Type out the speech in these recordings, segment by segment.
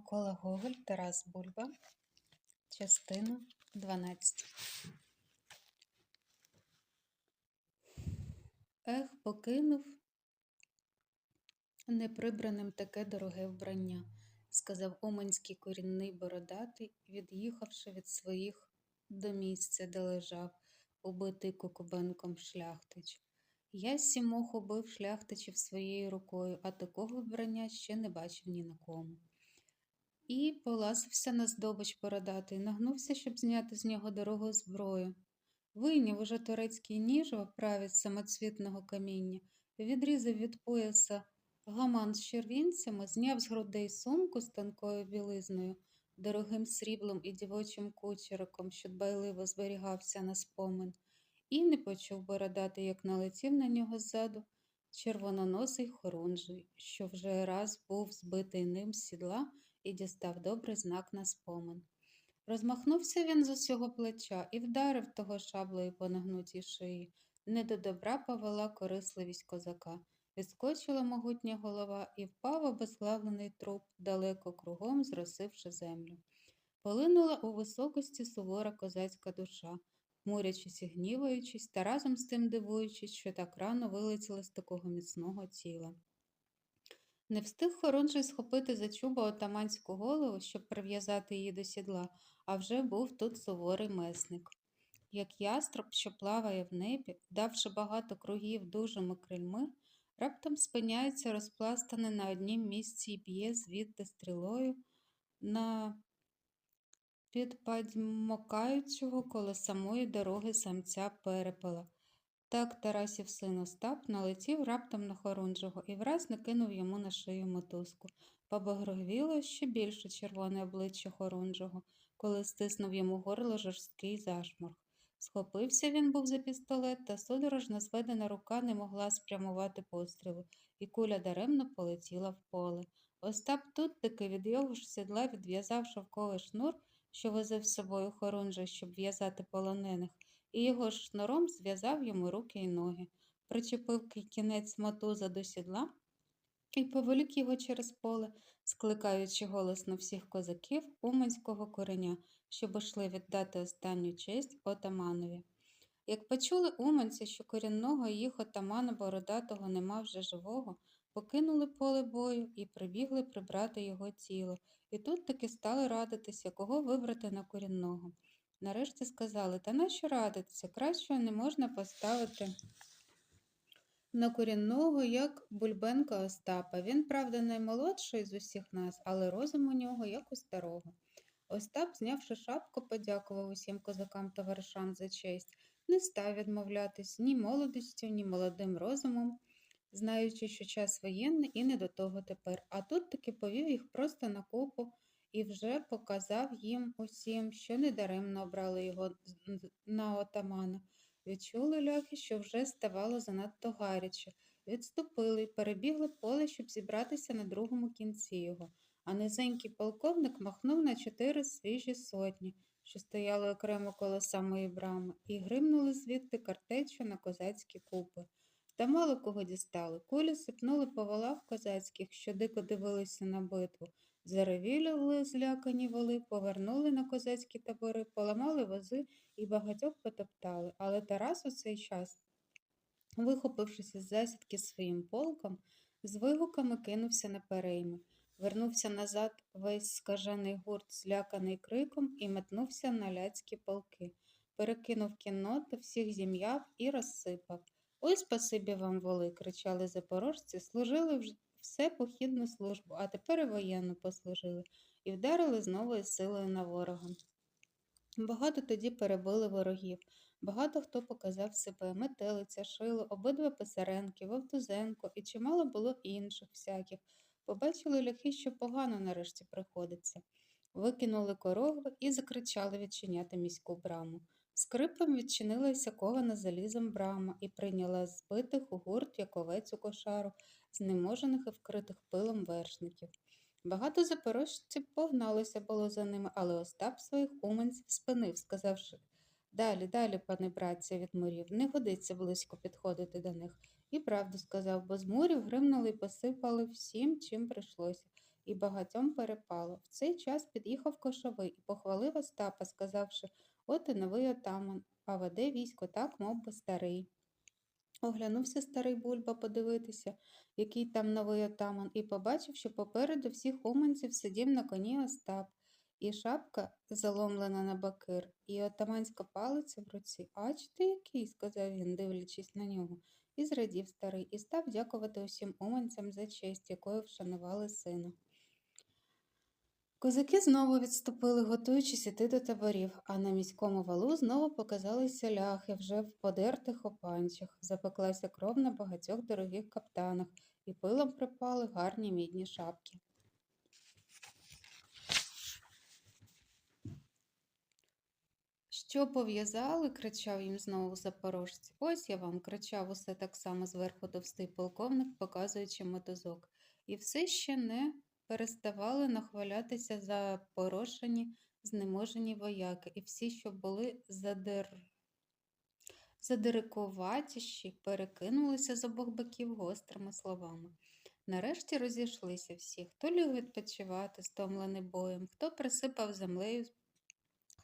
Микола Гоголь, Тарас Бульба, частина 12. Ех, покинув неприбраним таке дороге вбрання, сказав Уманський корінний бородатий, від'їхавши від своїх до місця, де лежав, убитий кукубенком шляхтич. Я сімох убив шляхтичів своєю рукою, а такого вбрання ще не бачив ні на кому. І поласився на здобич бородатий, нагнувся, щоб зняти з нього дорогу зброю. Вийняв уже турецький ніж в оправі самоцвітного каміння, відрізав від пояса гаман з червінцями, зняв з грудей сумку з тонкою білизною, дорогим сріблом і дівочим кучериком, що дбайливо зберігався на спомин, і не почув бородати, як налетів на нього ззаду червононосий хорунжий, що вже раз був збитий ним сідла і дістав добрий знак на спомин. Розмахнувся він з усього плеча і вдарив того шаблею по нагнутій шиї. Не до добра повела корисливість козака. Відскочила могутня голова і впав обезглавлений труп, далеко кругом зросивши землю. Полинула у високості сувора козацька душа, хмурячись і гніваючись, та разом з тим дивуючись, що так рано вилетіла з такого міцного тіла. Не встиг Хорунжий схопити за чуба отаманську голову, щоб прив'язати її до сідла, а вже був тут суворий месник. Як яструб, що плаває в небі, давши багато кругів дужими крильми, раптом спиняється розпластаний на однім місці і б'є звідти стрілою на підпадьмокаючого коло самої дороги самця перепела. Так Тарасів син Остап налетів раптом на Хорунжого і враз накинув йому на шию мотузку. Побагровіло ще більше червоне обличчя Хорунжого, коли стиснув йому горло жорсткий зашморг. Схопився він був за пістолет, та судорожно зведена рука не могла спрямувати пострілу, і куля даремно полетіла в поле. Остап тут таки від його ж сідла відв'язав шовковий шнур, що возив з собою хорунжа, щоб в'язати полонених, і його шнуром зв'язав йому руки й ноги, причепив кінець мотуза до сідла і повелік його через поле, скликаючи голосно всіх козаків уманського кореня, щоб йшли віддати останню честь отаманові. Як почули уманці, що корінного їх отамана бородатого нема вже живого, покинули поле бою і прибігли прибрати його тіло, і тут таки стали радитися, кого вибрати на корінного. Нарешті сказали, та нащо радитися? Кращого не можна поставити на корінного, як Бульбенка Остапа. Він, правда, наймолодший з усіх нас, але розум у нього як у старого. Остап, знявши шапку, подякував усім козакам товаришам за честь, не став відмовлятись ні молодістю, ні молодим розумом, знаючи, що час воєнний і не до того тепер. А тут таки повів їх просто на купу і вже показав їм усім, що недаремно обрали його на отамана. Відчули ляхи, що вже ставало занадто гаряче, відступили перебігли поле, щоб зібратися на другому кінці його, а низенький полковник махнув на чотири свіжі сотні, що стояли окремо коло самої брами, і гримнули звідти картечу на козацькі купи. Та мало кого дістали. Кулі сипнули по валах козацьких, що дико дивилися на битву. Заревіли злякані воли, повернули на козацькі табори, поламали вози і багатьох потоптали. Але Тарас у цей час, вихопившись із засідки своїм полком, з вигуками кинувся на перейми. Вернувся назад весь скажений гурт, зляканий криком, і метнувся на ляцькі полки. Перекинув кінноту, всіх зім'яв і розсипав. Ой, спасибі вам, воли, кричали запорожці, служили вже все похідну службу, а тепер і воєнну послужили, і вдарили з новою силою на ворога. Багато тоді перебили ворогів, багато хто показав себе метелиця, шило, обидва писаренки, Вовтузенко і чимало було інших всяких. Побачили ляхи, що погано нарешті приходиться. Викинули корогви і закричали відчиняти міську браму. Скрипом відчинилася кована залізом брама і прийняла збитих у гурт яковець у кошару, знеможених і вкритих пилом вершників. Багато запорожців погналося було за ними, але Остап своїх уманців спинив, сказавши Далі, далі, пане братці, від мурів, не годиться близько підходити до них. І правду сказав, бо з мурів гримнули і посипали всім, чим прийшлося, і багатьом перепало. В цей час під'їхав кошовий і похвалив Остапа, сказавши От і новий отаман, а веде військо так, мов би старий. Оглянувся старий бульба подивитися, який там новий отаман, і побачив, що попереду всіх уманців сидів на коні Остап, і шапка заломлена на бакир, і отаманська палиця в руці. Ач ти який, сказав він, дивлячись на нього, і зрадів старий, і став дякувати усім уманцям за честь, якою вшанували сина. Козаки знову відступили, готуючись іти до таборів, а на міському валу знову показалися ляхи вже в подертих опанчах. Запеклася кров на багатьох дорогих каптанах, і пилом припали гарні мідні шапки. Що пов'язали? кричав їм знову запорожці. Ось я вам кричав усе так само зверху товстий полковник, показуючи мотозок. І все ще не переставали нахвалятися запорошені, знеможені вояки, і всі, що були задир... задирикуватіші, перекинулися з обох боків гострими словами. Нарешті розійшлися всі, хто ліг відпочивати, стомлений боєм, хто присипав землею,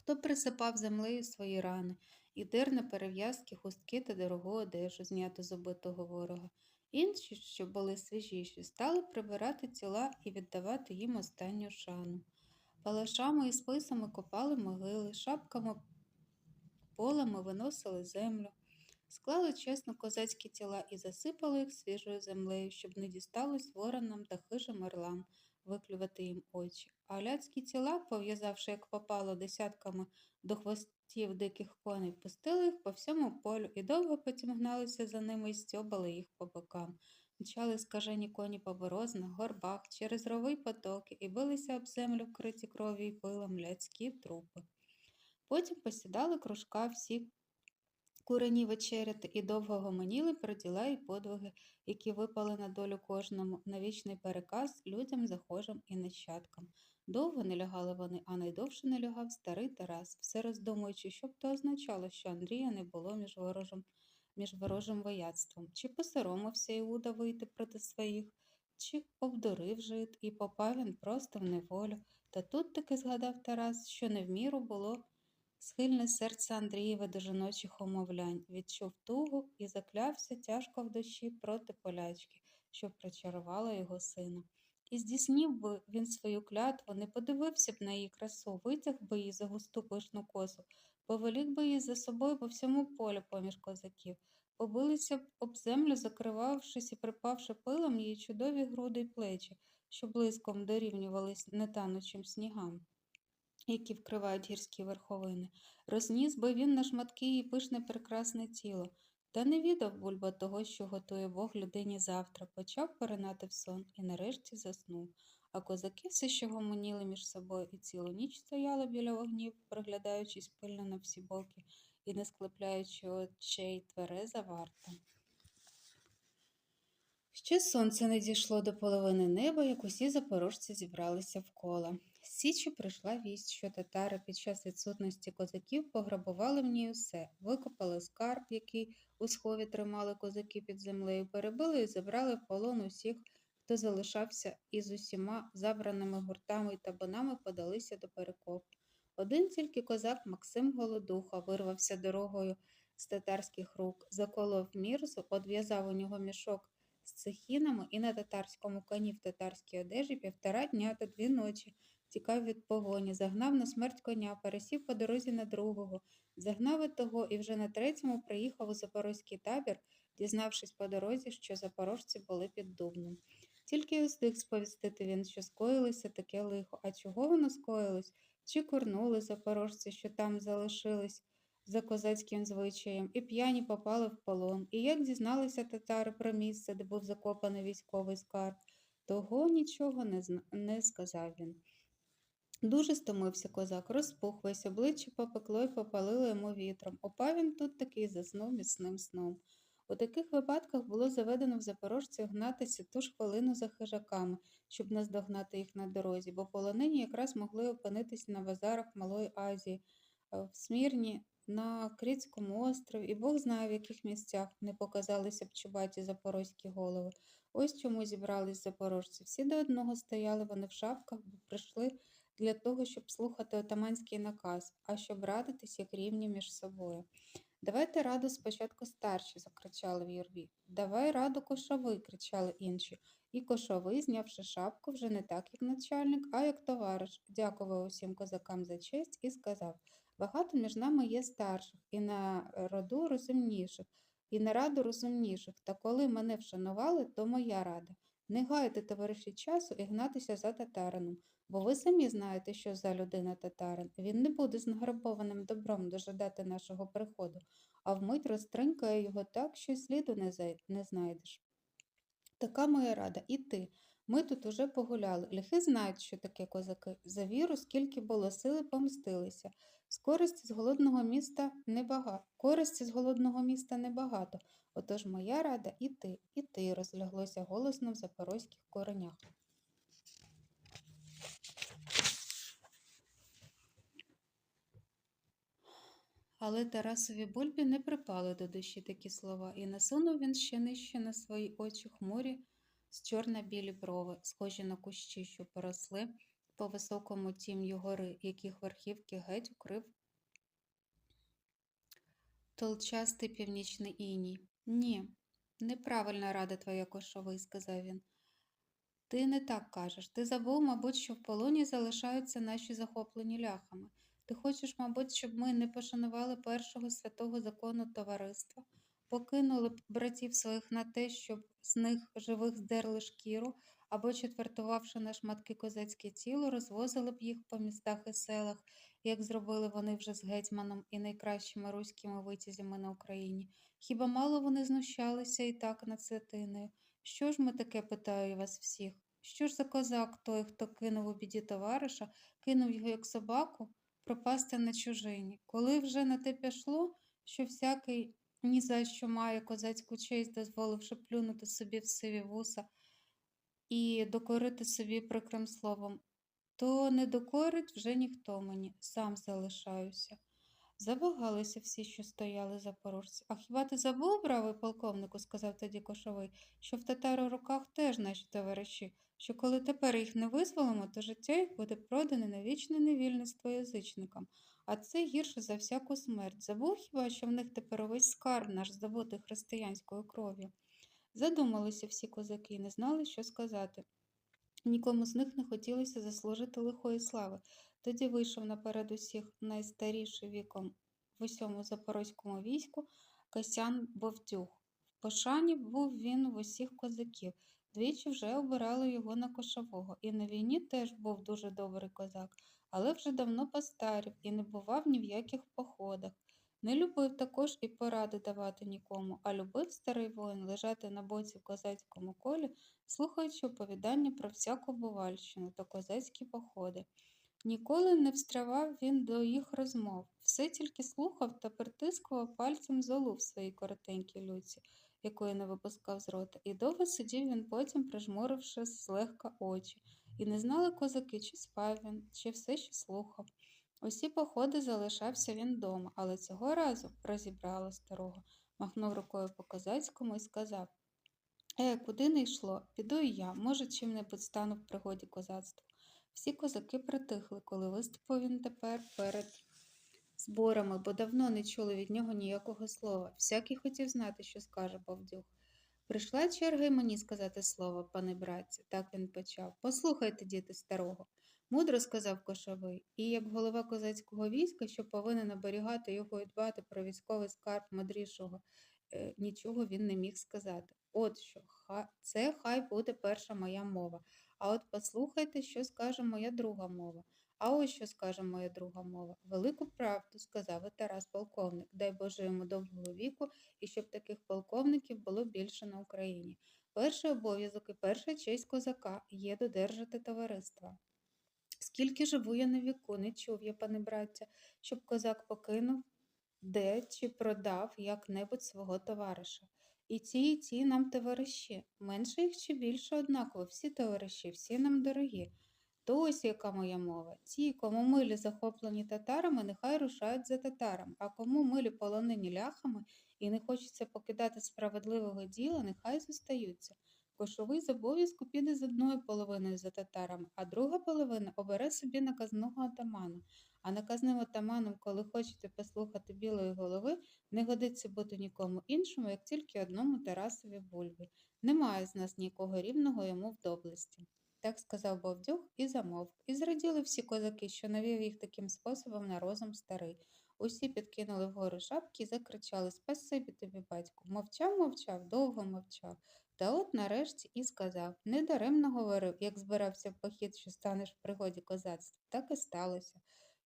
хто присипав землею свої рани, і дирне перев'язки, хустки та дорогу одежу, зняту з убитого ворога. Інші, що були свіжіші, стали прибирати тіла і віддавати їм останню шану. Палашами і списами копали могили, шапками полами виносили землю, склали чесно козацькі тіла і засипали їх свіжою землею, щоб не дісталось воронам та хижим орлам виклювати їм очі. А ляцькі тіла, пов'язавши, як попало, десятками до хвостів диких коней, пустили їх по всьому полю і довго потім гналися за ними і стьобали їх по бокам. Мчали скажені коні по борознах, горбах, через рови потоки і билися об землю, вкриті кров'ю й пилом людські трупи. Потім посідали кружка всі курені вечеряти і довго гомоніли про діла і подвиги, які випали на долю кожному, на вічний переказ людям, захожим і нащадкам. Довго не лягали вони, а найдовше не лягав старий Тарас, все роздумуючи, що б то означало, що Андрія не було між ворожим, між ворожим вояцтвом, чи посоромився Іуда вийти проти своїх, чи обдурив жит, і попав він просто в неволю. Та тут таки згадав Тарас, що не в міру було схильне серце Андрієва до жіночих умовлянь, відчув тугу і заклявся тяжко в душі проти полячки, що причарувала його сина. І здійснів би він свою клятву, не подивився б на її красу, витяг би її за густу пишну косу, повелік би її за собою по всьому полю поміж козаків, побилися б об землю, закривавшись і припавши пилом її чудові груди й плечі, що блиском дорівнювались нетанучим снігам, які вкривають гірські верховини. Розніс би він на шматки її пишне прекрасне тіло. Та не відав бульба того, що готує Бог людині завтра, почав поринати в сон і нарешті заснув. А козаки все ще гомоніли між собою і цілу ніч стояли біля вогнів, приглядаючись пильно на всі боки і не склепляючи очей твереза варта. Ще сонце не дійшло до половини неба, як усі запорожці зібралися вкола. З Січі прийшла вість, що татари під час відсутності козаків пограбували в ній усе, викопали скарб, який у схові тримали козаки під землею, перебили і забрали в полон усіх, хто залишався, і з усіма забраними гуртами й табунами подалися до перекопу. Один тільки козак Максим Голодуха вирвався дорогою з татарських рук, заколов мірзу, одв'язав у нього мішок з цехінами і на татарському коні в татарській одежі півтора дня та дві ночі тікав від погоні, загнав на смерть коня, пересів по дорозі на другого, загнав і того і вже на третьому приїхав у запорозький табір, дізнавшись по дорозі, що запорожці були під Дубном. Тільки й устиг сповістити він, що скоїлося таке лихо. А чого воно скоїлось? Чи курнули запорожці, що там залишились за козацьким звичаєм, і п'яні попали в полон. І як дізналися татари про місце, де був закопаний військовий скарб, того нічого не, зна... не сказав він. Дуже стомився козак, розпух весь обличчя попекло й попалило йому вітром. Упав він тут таки і заснув міцним сном. У таких випадках було заведено в запорожців гнатися ту ж хвилину за хижаками, щоб наздогнати їх на дорозі, бо полонені якраз могли опинитись на базарах Малої Азії, в Смірні, на Критському острові, і Бог знає, в яких місцях не показалися б чубаті запорозькі голови. Ось чому зібрались запорожці. Всі до одного стояли вони в шапках, бо прийшли для того, щоб слухати отаманський наказ, а щоб радитись як рівні між собою. Давайте раду спочатку старші, закричали в юрбі. Давай раду кошовий, кричали інші. І кошовий, знявши шапку, вже не так, як начальник, а як товариш, дякував усім козакам за честь і сказав Багато між нами є старших, і на роду розумніших, і на раду розумніших. Та коли мене вшанували, то моя рада. Не гайте, товариші, часу і гнатися за татарином, бо ви самі знаєте, що за людина татарин. Він не буде з награбованим добром дожидати нашого приходу, а вмить розтринкає його так, що й сліду не знайдеш. Така моя рада, і ти. Ми тут уже погуляли. Ліхи знають, що таке козаки. За віру, скільки було сили, помстилися. З користі з голодного міста небагато. Користі з голодного міста небагато. Отож моя рада і ти, і ти, розляглося голосно в запорозьких коренях. Але Тарасові Бульбі не припали до душі такі слова, і насунув він ще нижче на свої очі хмурі з чорно-білі брови, схожі на кущі, що поросли по високому тім'ю гори, яких верхівки геть укрив толчастий північний іній. Ні, неправильна рада твоя кошовий, сказав він. Ти не так кажеш. Ти забув, мабуть, що в полоні залишаються наші захоплені ляхами. Ти хочеш, мабуть, щоб ми не пошанували першого святого закону товариства, покинули б братів своїх на те, щоб з них живих здерли шкіру, або, четвертувавши на шматки козацьке тіло, розвозили б їх по містах і селах, як зробили вони вже з гетьманом і найкращими руськими витязями на Україні. Хіба мало вони знущалися і так над святиною? Що ж ми таке питаю вас всіх? Що ж за козак той, хто кинув у біді товариша, кинув його як собаку, пропасти на чужині? Коли вже на те пішло, що всякий ні за що має козацьку честь, дозволивши плюнути собі в сиві вуса і докорити собі прикрим словом, то не докорить вже ніхто мені, сам залишаюся. Завагалися всі, що стояли запорожці. А хіба ти забув, бравий полковнику, сказав тоді кошовий, що в татар у руках теж наші товариші, що коли тепер їх не визволимо, то життя їх буде продане на вічне невільництво язичникам. А це гірше за всяку смерть. Забув хіба, що в них тепер увесь скарб наш здобутий християнською кров'ю? Задумалися всі козаки і не знали, що сказати. Нікому з них не хотілося заслужити лихої слави. Тоді вийшов наперед усіх найстаріший віком в усьому запорозькому війську Касян Бовтюх. В пошані був він в усіх козаків. Двічі вже обирали його на кошового, і на війні теж був дуже добрий козак, але вже давно постарів і не бував ні в яких походах. Не любив також і поради давати нікому, а любив старий воїн лежати на боці в козацькому колі, слухаючи оповідання про всяку бувальщину та козацькі походи. Ніколи не встравав він до їх розмов, все тільки слухав та притискував пальцем золу в своїй коротенькій люці, якої не випускав з рота, і довго сидів він потім, прижмуривши злегка очі, і не знали козаки, чи спав він, чи все ще слухав. Усі походи залишався він вдома, але цього разу розібрало старого, махнув рукою по козацькому і сказав Е, куди не йшло? Піду і я, може, чим-небудь стану в пригоді козацтву. Всі козаки притихли, коли виступив він тепер перед зборами, бо давно не чули від нього ніякого слова. Всякий хотів знати, що скаже Бовдюх. Прийшла черга й мені сказати слово, пане братці, так він почав. Послухайте, діти старого. Мудро сказав кошовий, і як голова козацького війська, що повинен оберігати його і дбати про військовий скарб мудрішого, е, нічого він не міг сказати. От що, ха, це хай буде перша моя мова. А от послухайте, що скаже моя друга мова. А ось що скаже моя друга мова. Велику правду сказав і Тарас полковник. Дай Боже йому довгого віку і щоб таких полковників було більше на Україні. Перший обов'язок і перша честь козака є додержати товариства. Скільки живу я на віку, не чув я, пане браття, щоб козак покинув де чи продав як-небудь свого товариша. І ті, і ті нам товариші. Менше їх чи більше однаково, всі товариші, всі нам дорогі. То ось яка моя мова. Ті, кому милі захоплені татарами, нехай рушають за татарами, а кому милі полонені ляхами і не хочеться покидати справедливого діла, нехай зостаються. Кошовий з обов'язку піде з одною половиною за татарами, а друга половина обере собі наказного атамана. А наказним атаманом, коли хочете послухати білої голови, не годиться бути нікому іншому, як тільки одному Тарасові Бульбі. Немає з нас нікого рівного йому в доблесті. Так сказав Бовдюг і замовк. І зраділи всі козаки, що навів їх таким способом на розум старий. Усі підкинули вгору шапки і закричали Спасибі тобі, батьку. Мовчав, мовчав, довго мовчав. Та от нарешті і сказав недаремно говорив, як збирався в похід, що станеш в пригоді козацтва. Так і сталося.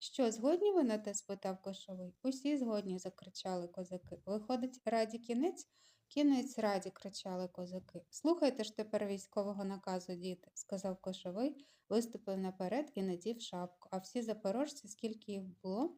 Що, згодні ви на те? спитав кошовий. Усі згодні, закричали козаки. Виходить, раді кінець? Кінець раді, кричали козаки. Слухайте ж тепер військового наказу, діти, сказав кошовий, виступив наперед і надів шапку, а всі запорожці, скільки їх було,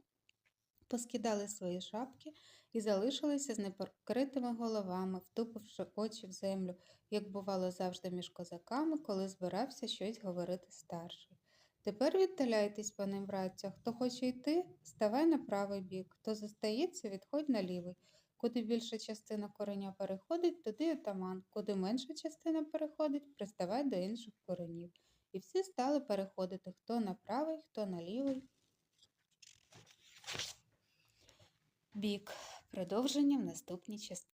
поскидали свої шапки і залишилися з непокритими головами, втупивши очі в землю, як бувало завжди між козаками, коли збирався щось говорити старший. Тепер віддаляйтесь, пане братця, хто хоче йти, ставай на правий бік, хто зостається, відходь на лівий. Куди більша частина кореня переходить, туди отаман, куди менша частина переходить, приставай до інших коренів. І всі стали переходити хто на правий, хто на лівий бік. Продовження в наступній частині.